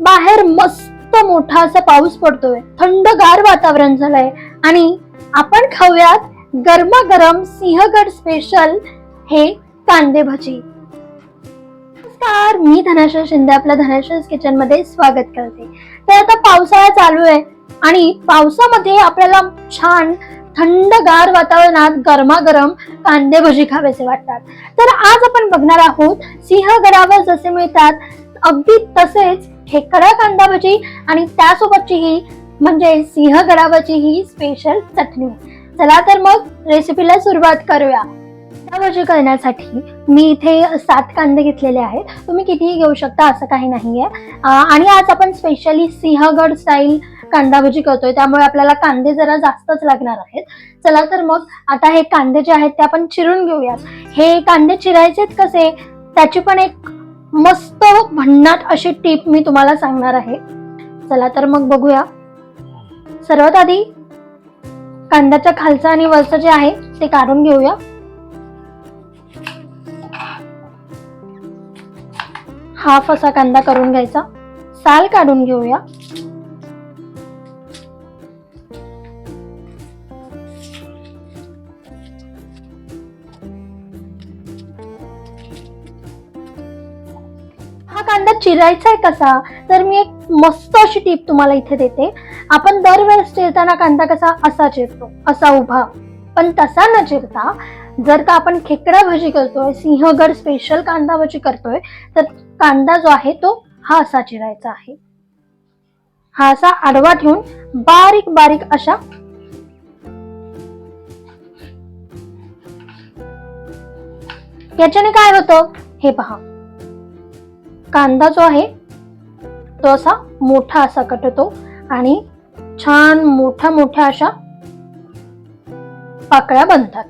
बाहेर मस्त मोठा असा पाऊस पडतोय. थंडगार वातावरण झालंय. आणि आपण खाऊयात गरमागरम सिंहगड स्पेशल हे कांदे भजी. नमस्कार मी धनाशय शिंदे आपल्या धनाशय किचनमध्ये स्वागत करते. तर आता पावसाळा चालू आहे आणि पावसामध्ये आपल्याला छान थंडगार वातावरणात गरमागरम कांदे भजी खावेसे वाटतात. तर आज आपण बघणार आहोत सिंहगडावर जसे मिळतात अगदी तसेच खेकडा कांदा भजी आणि त्यासोबतची ही म्हणजे सिंहगडावरची ही स्पेशल चटणी. चला तर मग रेसिपीला सुरुवात करूया. भजी करण्यासाठी मी इथे सात कांदे घेतलेले आहेत. तुम्ही कितीही घेऊ शकता असं काही नाहीये. आहे आणि आज आपण स्पेशली सिंहगड स्टाईल कांदा भजी करतोय. त्यामुळे आपल्याला कांदे जरा जास्तच लागणार आहेत. चला तर मग आता हे कांदे जे आहेत ते आपण चिरून घेऊयात. हे कांदे चिरायचेत कसे? त्याची पण एक मस्त भन्नाट अशी टीप मी तुम्हाला सांगणार आहे. चला तर मग बघूया. सर्वात आधी कांद्याच्या खालचं आणि वरचं जे आहे ते काढून घेऊया. हाफ असा कांदा करून घ्यायचा. साल काढून घेऊया. कांदा चिरायचा आहे कसा? तर मी एक मस्त अशी टीप तुम्हाला इथे देते. आपण दरवेळेस चिरताना कांदा कसा? असा चिरतो असा उभा. पण तसा न चिरता जर का आपण खेकडा भजी करतोय सिंहगड स्पेशल कांदा भजी करतोय तर कांदा जो आहे तो हा असा चिरायचा आहे. हा असा आडवा ठेवून बारीक बारीक अशा याच्याने काय होतं? हे पहा. कांदा जो आहे तो असा मोठा असा कटतो आणि छान मोठ्या मोठ्या अशा पाकळ्या बनतात.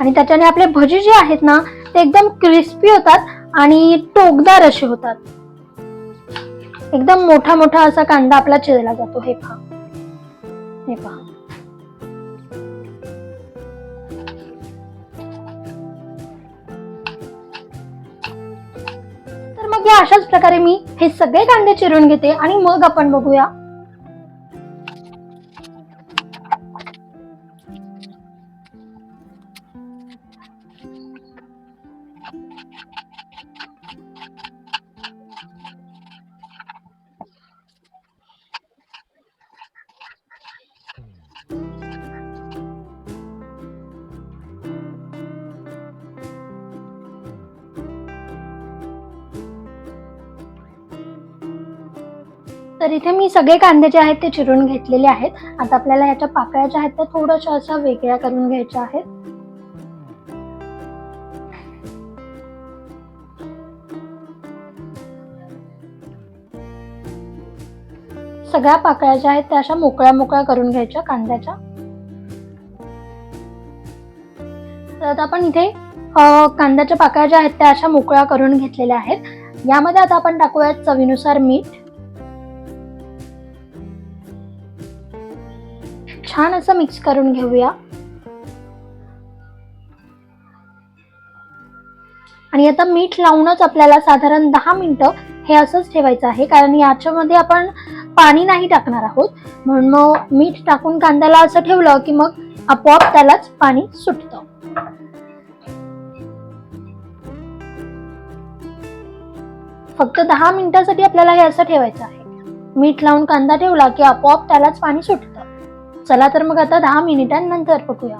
आणि त्याच्याने आपले भजी जे आहेत ना ते एकदम क्रिस्पी होतात आणि टोकदार असे होतात. एकदम मोठा मोठा असा कांदा आपला चिरला जातो. हे पहा. हे पहा. अगदी अशाच प्रकारे मी हे सगळे कांदे चिरून घेते आणि मग आपण बघूया तर इथे मी सगळे कांदे जे आहेत ते चिरून घेतलेले आहेत. आता आपल्याला ह्याच्या पाकळ्या ज्या आहेत त्या थोड्याशा अशा वेगळ्या करून घ्यायच्या आहेत. सगळ्या पाकळ्या ज्या आहेत त्या अशा मोकळ्या मोकळ्या करून घ्यायच्या कांद्याच्या. तर आता आपण इथे कांद्याच्या पाकळ्या ज्या आहेत त्या अशा मोकळ्या करून घेतलेल्या आहेत. यामध्ये आता आपण टाकूयात चवीनुसार मीठ. छान असं मिक्स करून घेऊया. आणि आता मीठ लावूनच आपल्याला साधारण दहा मिनिटं हे असंच ठेवायचं आहे. कारण याच्यामध्ये आपण पाणी नाही टाकणार आहोत. म्हणून मग मीठ टाकून कांद्याला असं ठेवलं की मग आपोआप त्यालाच पाणी सुटतं. फक्त दहा मिनिटासाठी आपल्याला हे असं ठेवायचं आहे. मीठ लावून कांदा ठेवला की आपोआप त्यालाच पाणी सुटतं. चला तर मग आता दहा मिनिटांनंतर बघूया.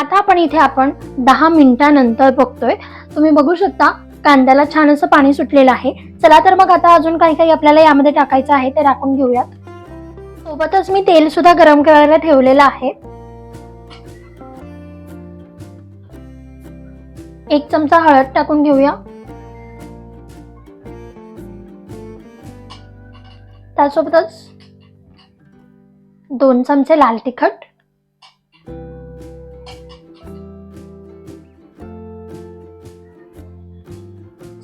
आता आपण इथे आपण दहा मिनिटानंतर बघतोय. तुम्ही बघू शकता कांद्याला छान असं पाणी सुटलेलं आहे. चला तर मग आता अजून काही काही आपल्याला यामध्ये टाकायचं आहे ते टाकून घेऊयात. सोबतच मी तेल सुद्धा गरम करायला ठेवलेलं आहे. एक चमचा हळद टाकून घेऊया. त्यासोबतच दोन चमचे लाल तिखट.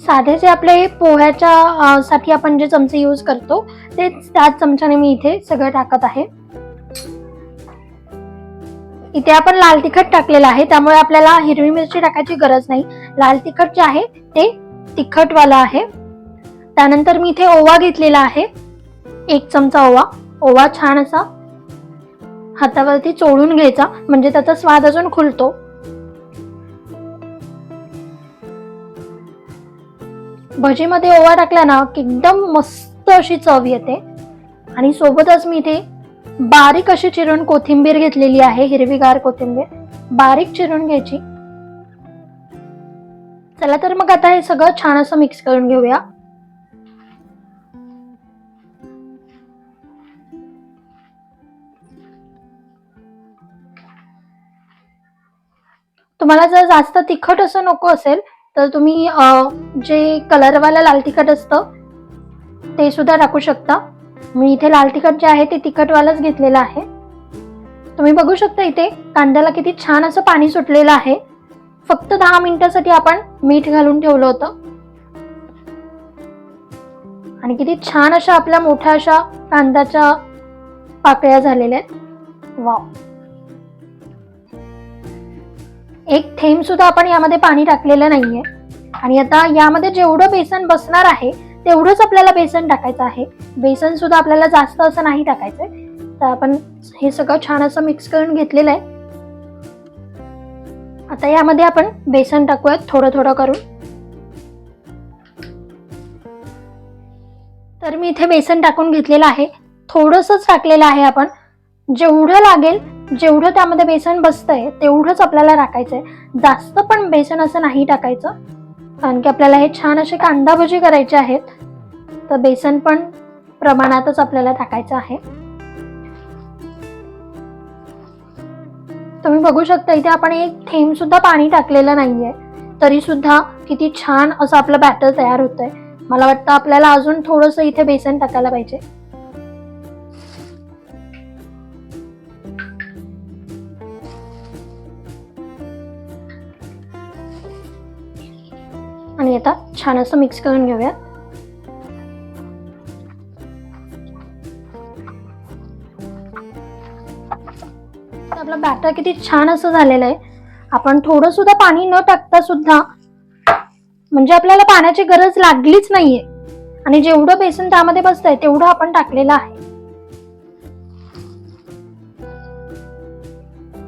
साधे जे आपले पोह्याच्या साठी आपण जे चमचे यूज करतो ते त्याच चमच्याने मी इथे सगळं टाकत आहे. इथे आपण लाल तिखट टाकलेलं आहे त्यामुळे आपल्याला हिरवी मिरची टाकायची गरज नाही. लाल तिखट जे आहे ते तिखटवालं आहे. त्यानंतर मी इथे ओवा घेतलेला आहे एक चमचा ओवा. ओवा छान असा हातावरती चोळून घ्यायचा म्हणजे त्याचा स्वाद अजून खुलतो. भजीमध्ये ओवा टाकला ना की एकदम मस्त अशी चव येते. आणि सोबतच मी इथे बारीक अशी चिरून कोथिंबीर घेतलेली आहे हिरवीगार कोथिंबीर. बारीक चिरून घ्यायची. चला तर मग आता हे सगळं छान असं मिक्स करून घेऊया. तुम्हाला जर जास्त तिखट असं नको असेल तर तुम्ही जे कलरवाला लाल तिखट असतं ते सुद्धा टाकू शकता. मी इथे लाल तिखट जे आहे ते तिखटवालंच घेतलेलं आहे. तुम्ही बघू शकता इथे कांद्याला किती छान असं पाणी सुटलेलं आहे. फक्त दहा मिनिटासाठी आपण मीठ घालून ठेवलं होतं. आणि किती छान अशा आपल्या मोठ्या अशा कांद्याच्या पाकळ्या झालेल्या आहेत. वाव. एक थेंब सुद्धा आपण यामध्ये पाणी टाकलेलं नाहीये. आणि आता यामध्ये जेवढं बेसन बसणार आहे तेवढंच आपल्याला बेसन टाकायचं आहे. बेसन सुद्धा आपल्याला जास्त असं नाही टाकायचंय. तर आपण हे सगळं छान असं मिक्स करून घेतलेलं आहे. आता यामध्ये आपण बेसन टाकूयात थोडं थोडं करून. तर मी इथे बेसन टाकून घेतलेलं आहे. थोडंसंच टाकलेलं आहे आपण. जेवढं लागेल जेवढं त्यामध्ये बेसन बसतंय तेवढंच आपल्याला टाकायचंय जास्त पण बेसन असं नाही टाकायचं. कारण की आपल्याला हे छान असे कांदा भजी करायचे आहेत. तर बेसन पण प्रमाणातच आपल्याला टाकायचं आहे. तुम्ही बघू शकता इथे आपण एक थेंब सुद्धा पाणी टाकलेलं नाहीये. तरी सुद्धा किती छान असं आपलं बॅटर तयार होतंय. मला वाटतं आपल्याला अजून थोडस इथे बेसन टाकायला पाहिजे. छान असं मिक्स करून घेऊया आपलं बॅटर किती छान असं झालेलं आहे. आपण थोडं सुद्धा पाणी न टाकता सुद्धा म्हणजे आपल्याला पाण्याची गरज लागलीच नाहीये. आणि जेवढं बेसन त्यामध्ये बसतंय तेवढं आपण टाकलेलं आहे.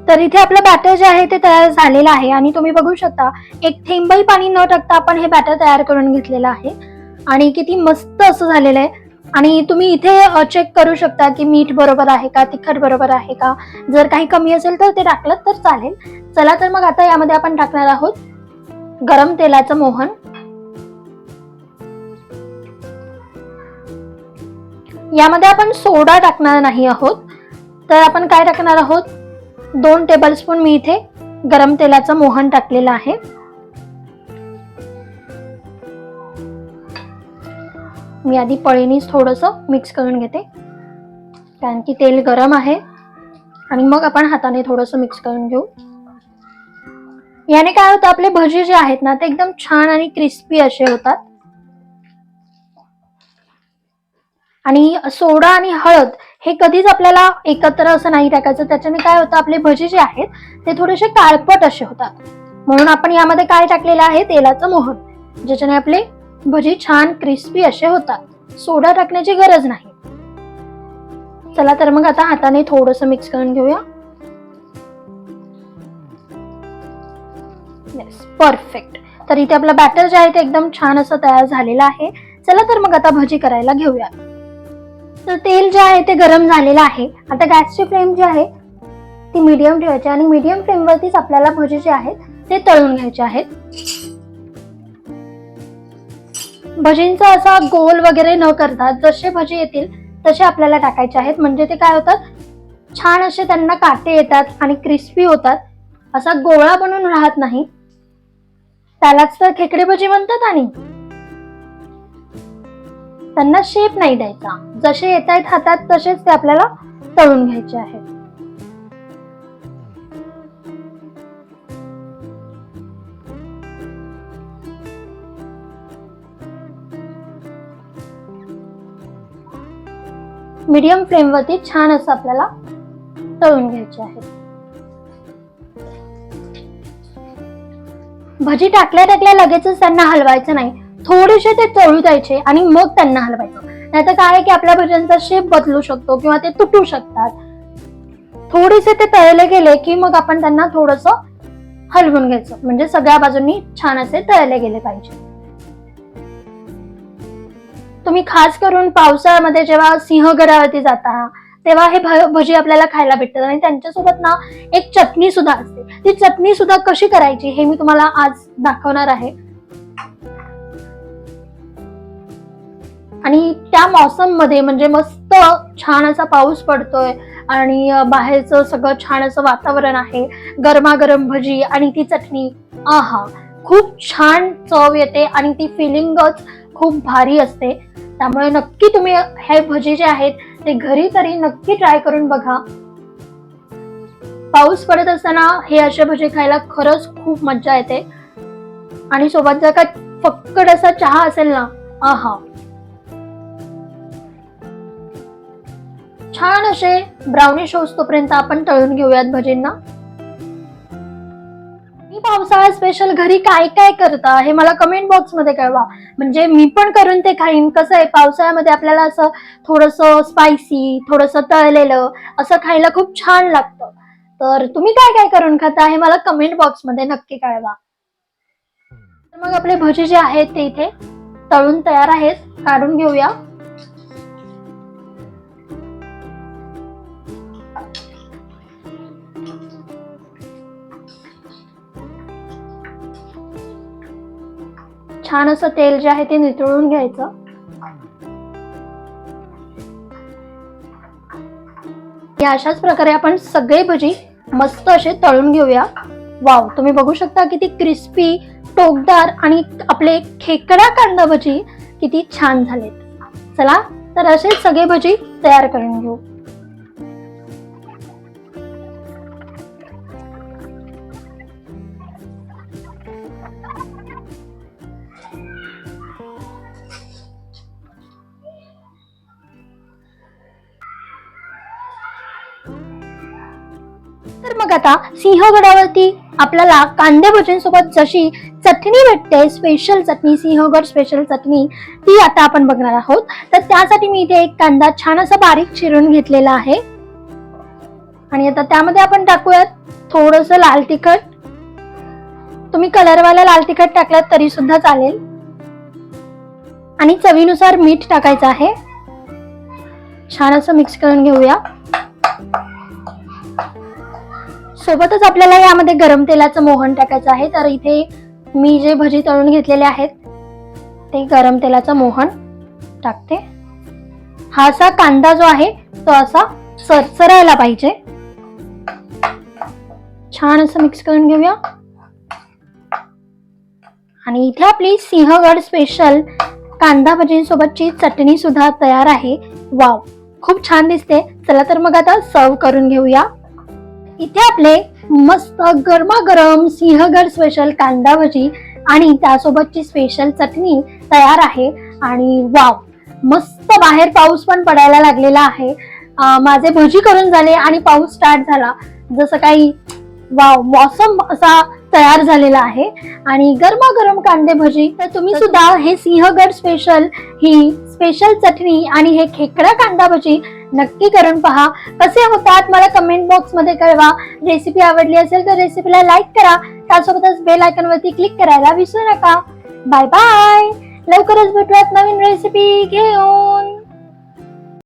तर इथे आपलं बॅटर जे आहे ते तयार झालेलं आहे. आणि तुम्ही बघू शकता एक थेंबही पाणी न टाकता आपण हे बॅटर तयार करून घेतलेलं आहे. आणि किती मस्त असं झालेलं आहे. आणि तुम्ही इथे चेक करू शकता की मीठ बरोबर आहे का तिखट बरोबर आहे का. जर काही कमी असेल तर ते टाकलं तर चालेल. चला तर मग आता यामध्ये आपण टाकणार आहोत गरम तेलाचं मोहन. यामध्ये आपण सोडा टाकणार नाही आहोत. तर आपण काय टाकणार आहोत? दोन टेबलस्पून मी इथे गरम तेलाचं मोहन टाकलेलं आहे. मी आधी पळीनीच थोडंसं मिक्स करून घेते. कारण की तेल गरम आहे. आणि मग आपण हाताने थोडंसं मिक्स करून घेऊ. याने काय होतं आपले भजी जे आहेत ना ते एकदम छान आणि क्रिस्पी असे होतात. आणि सोडा आणि हळद हे कधीच आपल्याला एकत्र असं नाही टाकायचं. त्याच्याने काय होतं आपले भजी जे आहेत ते थोडेसे काळपट असे होतात. म्हणून आपण यामध्ये काय टाकलेलं आहे तेलाचं मोहन ज्याच्याने आपले भजी छान क्रिस्पी असे होतात. सोडा टाकण्याची गरज नाही. चला तर मग आता हाताने थोडस मिक्स करून घेऊया. येस परफेक्ट तर इथे आपलं बॅटर जे आहे ते एकदम छान असं तयार झालेलं आहे. चला तर मग आता भजी करायला घेऊया तर तेल जे आहे ते गरम झालेलं आहे. आता गॅसची फ्लेम जी आहे ती मीडियम ठेवायची आणि मीडियम फ्लेमवरतीच आपल्याला भजी जे आहेत ते तळून घ्यायचे आहेत. भजींचा असा गोल वगैरे न करता जसे भजी येतील तसे आपल्याला टाकायचे आहेत. म्हणजे ते काय होतात? छान असे त्यांना काटे येतात आणि क्रिस्पी होतात. असा गोळा बनून राहत नाही. त्यालाच तर खेकडे भजी म्हणतात आणि. त्यांना शेप नाही द्यायचा. जसे येत आहेत हातात तसेच ते आपल्याला तळून घ्यायचे आहेत. मीडियम फ्लेमवरती छान असं आपल्याला तळून घ्यायचे आहे भजी टाकल्या टाकल्या लगेचच त्यांना हलवायचं नाही. थोडेसे ते तळू द्यायचे आणि मग त्यांना हलवायचं. नाही तर काय आहे की आपल्या भज्यांचा शेप बदलू शकतो किंवा ते तुटू शकतात. थोडेसे ते तळले गेले की मग आपण त्यांना थोडस हलवून घ्यायचं. म्हणजे सगळ्या बाजूंनी छान असे तळले गेले पाहिजे. तुम्ही खास करून पावसाळ्यामध्ये जेव्हा सिंहगडावरती जाता तेव्हा हे भ- भजी आपल्याला खायला भेटतात आणि त्यांच्यासोबत ना एक चटणी सुद्धा असते. ती चटणी सुद्धा कशी करायची हे मी तुम्हाला आज दाखवणार आहे. आणि त्या मौसममध्ये म्हणजे मस्त छान असा पाऊस पडतोय आणि बाहेरचं सगळं छान असं वातावरण आहे. गरमागरम भजी आणि ती चटणी. आहा खूप छान चव येते आणि ती फिलिंगच खूप भारी असते. त्यामुळे नक्की तुम्ही हे भजी जे आहेत ते घरी तरी नक्की ट्राय करून बघा. पाऊस पडत असताना हे असे भजे खायला खरंच खूप मजा येते. आणि सोबत जर का फक्कड असा चहा असेल ना आहा छान असे ब्राउनिश तोपर्यंत आपण तळून घेऊयात भजींना. मी पावसाळा स्पेशल घरी काय काय करता हे मला कमेंट बॉक्समध्ये कळवा. म्हणजे मी पण करून ते खाईन. कसं आहे पावसाळ्यामध्ये आपल्याला असं थोडस स्पायसी थोडस तळलेलं असं खायला खूप छान लागतं. तर तुम्ही काय काय करून खाता हे मला कमेंट बॉक्समध्ये नक्की कळवा. तर मग आपले भजी जे आहेत ते इथे तळून तयार आहेत. काढून घेऊया. छान असं तेल जे आहे ते नितळून घ्यायचं. या अशाच प्रकारे आपण सगळे भजी मस्त असे तळून घेऊया. वाव तुम्ही बघू शकता किती क्रिस्पी टोकदार आणि आपले खेकडा कांदा भजी किती छान झालेत. चला तर असेच सगळे भजी तयार करून घेऊ. तर मग आता सिंहगडावरती आपल्याला कांदे भजींसोबत जशी चटणी भेटते स्पेशल चटणी सिंहगड स्पेशल चटणी ती आता आपण बघणार आहोत. तर त्यासाठी मी इथे एक कांदा छान असा बारीक चिरून घेतलेला आहे. आणि आता त्यामध्ये आपण टाकूयात थोडस लाल तिखट. तुम्ही कलरवाला लाल तिखट टाकलात तरी सुद्धा चालेल. आणि चवीनुसार मीठ टाकायचं आहे. छान असं मिक्स करून घेऊया. सोबतच आपल्याला यामध्ये गरम तेलाचं मोहन टाकायचं आहे. तर इथे मी जे भजी तळून घेतलेले आहेत ते गरम तेलाचं मोहन टाकते. हा असा कांदा जो आहे तो असा सरसरायला पाहिजे. छान असं मिक्स करून घेऊया. आणि इथे आपली सिंहगड स्पेशल कांदा भजींसोबतची चटणी सुद्धा तयार आहे. वाव खूप छान दिसते. चला तर मग आता सर्व करून घेऊया. इथे आपले मस्त गरमागरम सिंहगड स्पेशल कांदा भजी आणि त्यासोबतची स्पेशल चटणी तयार आहे. आणि वाव मस्त बाहेर पाऊस पण पडायला लागलेला आहे. माझे भजी करून झाले आणि पाऊस स्टार्ट झाला. जसं काही वाव मौसम असा तयार झालेला आहे. आणि गरमागरम कांदे भजी तर तुम्ही सुद्धा हे सिंहगड स्पेशल ही स्पेशल चटणी आणि हे खेकडा कांदा भजी नक्की करून पहा. कसे होतात? मला कमेंट बॉक्समध्ये कळवा. रेसिपी आवडली असेल तर रेसिपीला लाईक करा. त्यासोबतच बेल आयकॉन वरती क्लिक करायला विसरू नका. बाय बाय लवकरच भेटूयात नवीन रेसिपी घेऊन.